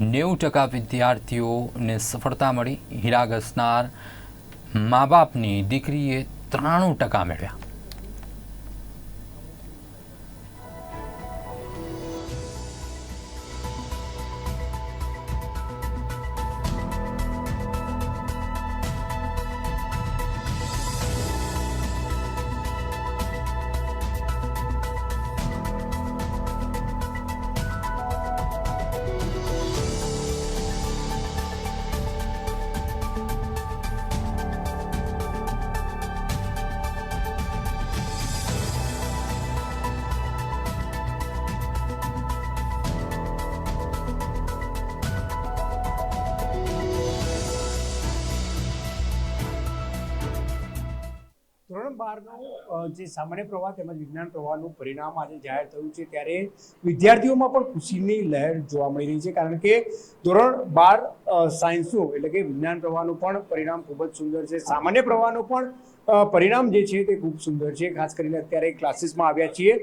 નેવું ટકા વિદ્યાર્થીઓને સફળતા મળી. હીરા ઘસનાર મા બાપની દીકરીએ ત્રાણું ટકા મેળવ્યા. બારનું જે સામાન્ય પ્રવાહ તેમજ વિજ્ઞાન પ્રવાહનું પરિણામ આજે જાહેર થયું છે, ત્યારે વિદ્યાર્થીઓમાં પણ ખુશીની લહેર જોવા મળી રહી છે, કારણ કે ધોરણ બાર સાયન્સનું એટલે કે વિજ્ઞાન પ્રવાહનું પણ પરિણામ ખૂબ જ સુંદર છે. સામાન્ય પ્રવાહનું પણ પરિણામ જે છે તે ખૂબ સુંદર છે. ખાસ કરીને અત્યારે ક્લાસીસમાં આવ્યા છીએ.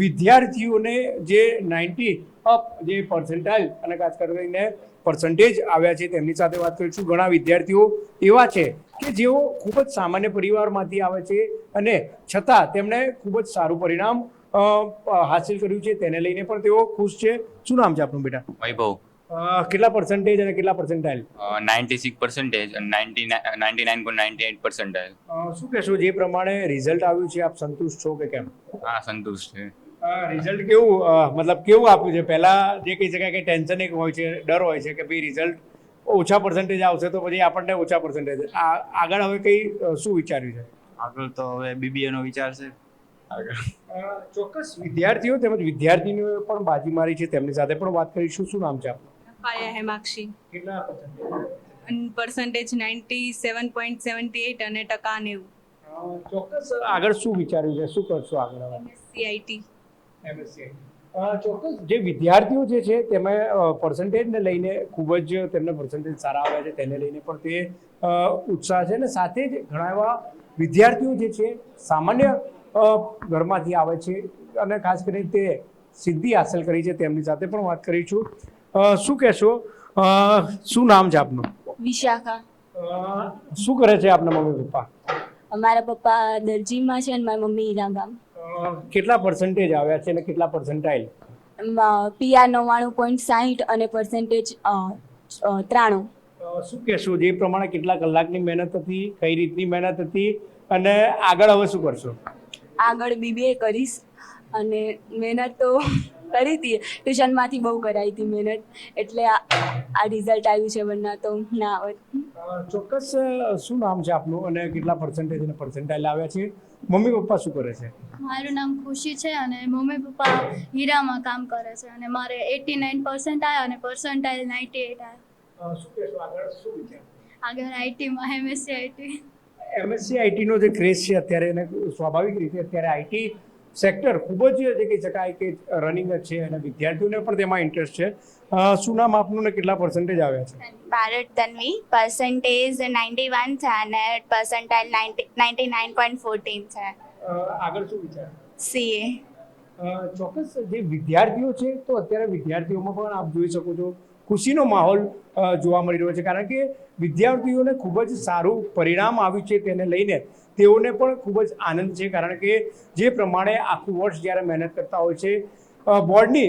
વિદ્યાર્થીઓને જે નાઇન્ટી અપ જે પર્સન્ટાઇલ અને ખાસ કરીને પર્સન્ટેજ આવ્યા છે તેમની સાથે વાત કરીશું. ઘણા વિદ્યાર્થીઓ એવા છે કે જેઓ ખૂબ જ સામાન્ય પરિવારમાંથી આવે છે અને છતાં તેમણે ખૂબ જ સારું પરિણામ હાસિલ કર્યું છે. તેને લઈને પણ તેઓ ખુશ છે. શું નામ છે આપનું બેટા? વૈભવ કેટલા પર્સન્ટેજ અને કેટલા પર્સન્ટાઇલ નાઇન્ટી સિક્સ પર્સન્ટેજ અને ninety ninety nine point ninety eight percentage શું કહેશો? જે પ્રમાણે રિઝલ્ટ આવ્યું છે આપ સંતુષ્ટ છો કે કેમ? હા સંતુષ્ટ છે. રિઝલ્ટ કેવું મતલબ કેવું આપ્યું છે? પહેલા જે કહી શકાય કે ટેન્શન એક હોય છે ડર હોય છે કે ભાઈ રિઝલ્ટ ઓછા પર્સન્ટેજ આવશે તો પછી આપણને ઓછા પર્સન્ટેજ આગળ હવે કઈ શું વિચાર્યું છે? આગળ તો હવે બીબીએ નો વિચાર છે. આગળ. ચોક્કસ વિદ્યાર્થીઓ તેમજ વિદ્યાર્થીનીઓ પણ બાજી મારી છે. તેમની સાથે પણ વાત કરીશું. શું નામ છે આપનું? પાયા હેમાક્ષી કેટલા? Percentage ninety seven point seventy eight અને ટકા નેવું ચોક્કસ આગળ શું વિચાર્યું છે? શું કરશો આગળ સીઆઈટી. ચોક્કસ. જે વિદ્યાર્થીઓ જે છે તેમાં પર્સન્ટેજને લઈને ખૂબ જ તેમને પર્સન્ટેજ સારા આવે છે તેને લઈને પણ તે ઉત્સાહ છે અને સાથે જ ઘણા એવા વિદ્યાર્થીઓ જે છે સામાન્ય ઘરમાંથી આવે છે અને ખાસ કરીને તે સિદ્ધિ હાંસલ કરી છે તેમની સાથે પણ વાત કરીશું શું કહેશો? શું નામ છે આપનું? વિશાખા. શું કરે છે આપના મમ્મી પપ્પા? અમારા પપ્પા દરજીમાં છે અને મારી મમ્મી ઈરાગામ કેટલા પર્સન્ટેજ આવ્યા છે અને કેટલા પર્સન્ટાઇલ પીઆર નવ્વાણું પોઈન્ટ સાહીઠ અને પર્સન્ટેજ ત્રાણું. શું કહેશો? જે પ્રમાણે કેટલા કલાકની મહેનત હતી કઈ રીતની મહેનત હતી અને આગળ હવે શું કરશો? આગળ બીબીએ કરીશ અને મહેનત તો કરી હતી. ટ્યુશનમાંથી બહુ કરાવી હતી મહેનત. એટલે આ આ રિઝલ્ટ આવ્યું છે વરના તો ના આવત ચોક્કસ શું નામ છે આપનું અને કેટલા પર્સન્ટેજ અને પર્સન્ટાઇલ આવ્યા છે? મમ્મી પપ્પા શું કરે છે? મારું નામ ખુશી છે અને મમ્મી પપ્પા હીરામાં કામ કરે છે. અને મારે એટી નાઇન પર્સન્ટ આવ્યા અને પર્સન્ટાઇલ નાઇન્ટી એટ આવ્યા. શું કહેશો આગળ? શું વિચાર? આગળ આઈટીમાં એમએસસી આઈટી એમએસસી આઈટીનો જે ક્રેઝ છે અત્યારે એને સ્વાભાવિક રીતે અત્યારે આઈટી સેક્ટર ખૂબ જ જે કહી શકાય કે રનિંગ જ છે અને વિદ્યાર્થીઓને પણ તેમાં ઇન્ટરેસ્ટ છે. શું નામ આપનું ને કેટલા પર્સન્ટેજ આવ્યા છે? Bharat Tanvi percentage ninety one છે અને percentile ninety nine point fourteen છે. આગળ શું વિચાર? સીએ ચોક્કસ જે વિદ્યાર્થીઓ છે તો અત્યારે વિદ્યાર્થીઓમાં પણ આપ જોઈ શકો છો ખુશીનો માહોલ જોવા મળી રહ્યો છે. કારણ કે વિદ્યાર્થીઓને ખૂબ જ સારું પરિણામ આવ્યું છે તેને લઈને. તેઓને પણ ખૂબ જ આનંદ છે. કારણ કે જે પ્રમાણે આખું વર્ષ જ્યારે મહેનત કરતા હોય છે બોર્ડની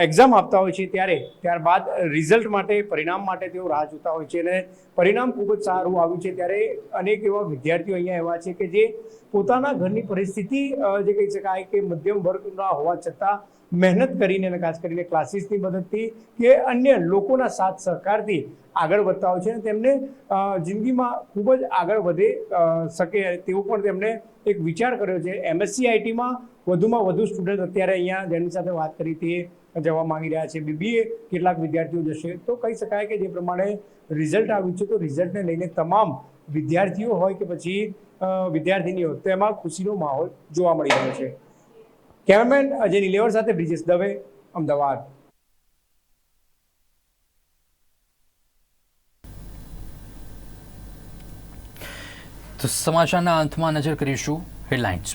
એક્ઝામ આપતા હોય છે ત્યારે. ત્યારબાદ રિઝલ્ટ માટે, પરિણામ માટે તેઓ રાહ જોતા હોય છે અને પરિણામ ખૂબ જ સારું આવ્યું છે ત્યારે અનેક એવા વિદ્યાર્થીઓ અહીંયા એવા છે કે જે પોતાના ઘરની પરિસ્થિતિ જે કહી શકાય કે મધ્યમ વર્ગના હોવા છતાં મહેનત કરીને અને ખાસ કરીને ક્લાસીસની મદદથી કે અન્ય લોકોના સાથ સહકારથી આગળ વધતા હોય છે અને તેમને જિંદગીમાં ખૂબ જ આગળ વધે શકે તેવો પણ તેમણે એક વિચાર કર્યો છે. એમએસસી, આઈટીમાં વધુમાં વધુ સ્ટુડન્ટ અત્યારે અહીંયા જેની સાથે વાત કરી તે જવા માંગી રહ્યા છે. બીબીએ કેટલાક વિદ્યાર્થીઓ જશે. તો કહી શકાય કે જે પ્રમાણે રિઝલ્ટ આવ્યું છે, તો રિઝલ્ટને લઈને તમામ વિદ્યાર્થીઓ હોય કે પછી વિદ્યાર્થીનીઓ તેમાં ખુશીનો માહોલ જોવા મળી રહ્યો છે. કેમેરામેન અજય નિલેવર સાથે બ્રિજેશ દવે, અમદાવાદ. તો સમાચારના અંતમાં નજર કરીશું હેડલાઇન્સ.